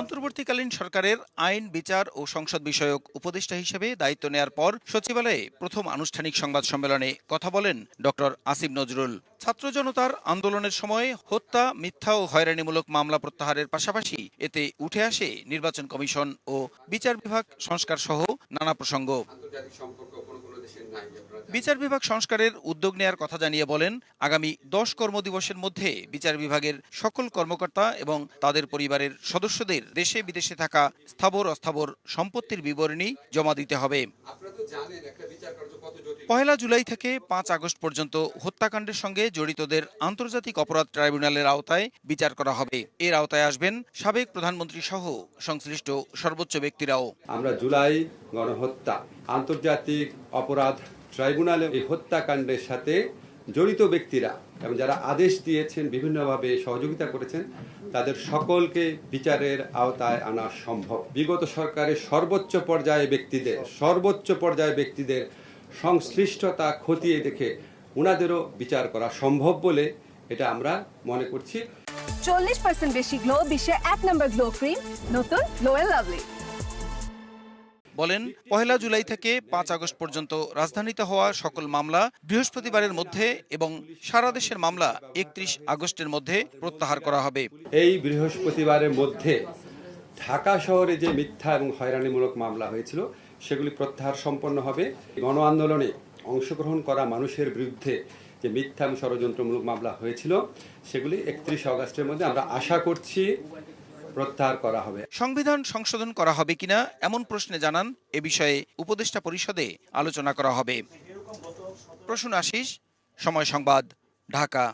অন্তর্বর্তীকালীন সরকারের আইন, বিচার ও সংসদ বিষয়ক উপদেষ্টা হিসেবে দায়িত্ব নেয়ার পর সচিবালয়ে প্রথম আনুষ্ঠানিক সংবাদ সম্মেলনে কথা বলেন ডক্টর আসিফ নজরুল। ছাত্র জনতার আন্দোলনের সময় হত্যা, মিথ্যা ও হয়রানিমূলক মামলা প্রত্যাহারের পাশাপাশি এতে উঠে আসে নির্বাচন কমিশন ও বিচার বিভাগ সংস্কার সহ নানা প্রসঙ্গ। আন্তর্জাতিক সম্পর্ক বিচার বিভাগ সংস্কারের উদ্যোগ নেয়ার কথা জানিয়ে বলেন আগামী দশ কর্মদিবসের মধ্যে বিচার বিভাগের সকল কর্মকর্তা এবং তাদের পরিবারের সদস্যদের দেশে বিদেশে থাকা স্থাবর অস্থাবর সম্পত্তির বিবরণী জমা দিতে হবে। আপনারা তো জানেন একটা বিচার কার্য কত জটিল। পহেলা জুলাই থেকে পাঁচ আগস্ট পর্যন্ত হত্যাকাণ্ডের সঙ্গে জড়িতদের আন্তর্জাতিক অপরাধ ট্রাইব্যুনালের আওতায় বিচার করা হবে। এর আওতায় আসবেন সাবেক প্রধানমন্ত্রী সহ সংশ্লিষ্ট সর্বোচ্চ ব্যক্তিরাও। আমরা জুলাই গণহত্যা। আন্তর্জাতিক অপরাধ ট্রাইব্যুনালে এই হত্যাকাণ্ডের সাথে জড়িত ব্যক্তিরা এবং যারা আদেশ দিয়েছেন, বিভিন্নভাবে সহযোগিতা করেছেন, তাদের সকলকে বিচারের আওতায় আনা সম্ভব। বিগত সরকারের সর্বোচ্চ পর্যায়ে ব্যক্তিদের, সর্বোচ্চ পর্যায়ে ব্যক্তিদের সংশ্লিষ্টতা খতিয়ে দেখে উনাদেরও বিচার করা সম্ভব বলে এটা আমরা মনে করছি। চল্লিশ পার্সেন্ট বেশি গ্লো বিশ্বের এক নম্বর গ্লো ক্রিম, নতুন, গ্লো লাভলি। বলেন, পহেলা জুলাই থেকে পাঁচ আগস্ট পর্যন্ত রাজধানীতে হওয়া সকল মামলা বৃহস্পতিবারের মধ্যে এবং সারা দেশের মামলা একত্রিশ আগস্টের মধ্যে প্রত্যাহার করা হবে। এই বৃহস্পতিবারের মধ্যে ঢাকা শহরে যে মিথ্যা এবং হয়রানিমূলক মামলা হয়েছিল, সেগুলি প্রত্যাহার সম্পন্ন হবে। গণ আন্দোলনে অংশগ্রহণ করা মানুষের বিরুদ্ধে যে মিথ্যা এবং ষড়যন্ত্রমূলক মামলা হয়েছিল, সেগুলি একত্রিশ আগস্টের মধ্যে আমরা আশা করছি প্রত্যাহার করা হবে। সংবিধান সংশোধন করা হবে কিনা এমন প্রশ্নে জানান এ বিষয়ে উপদেষ্টা পরিষদে আলোচনা করা হবে। প্রশ্ন আশিস, সময় সংবাদ, ঢাকা।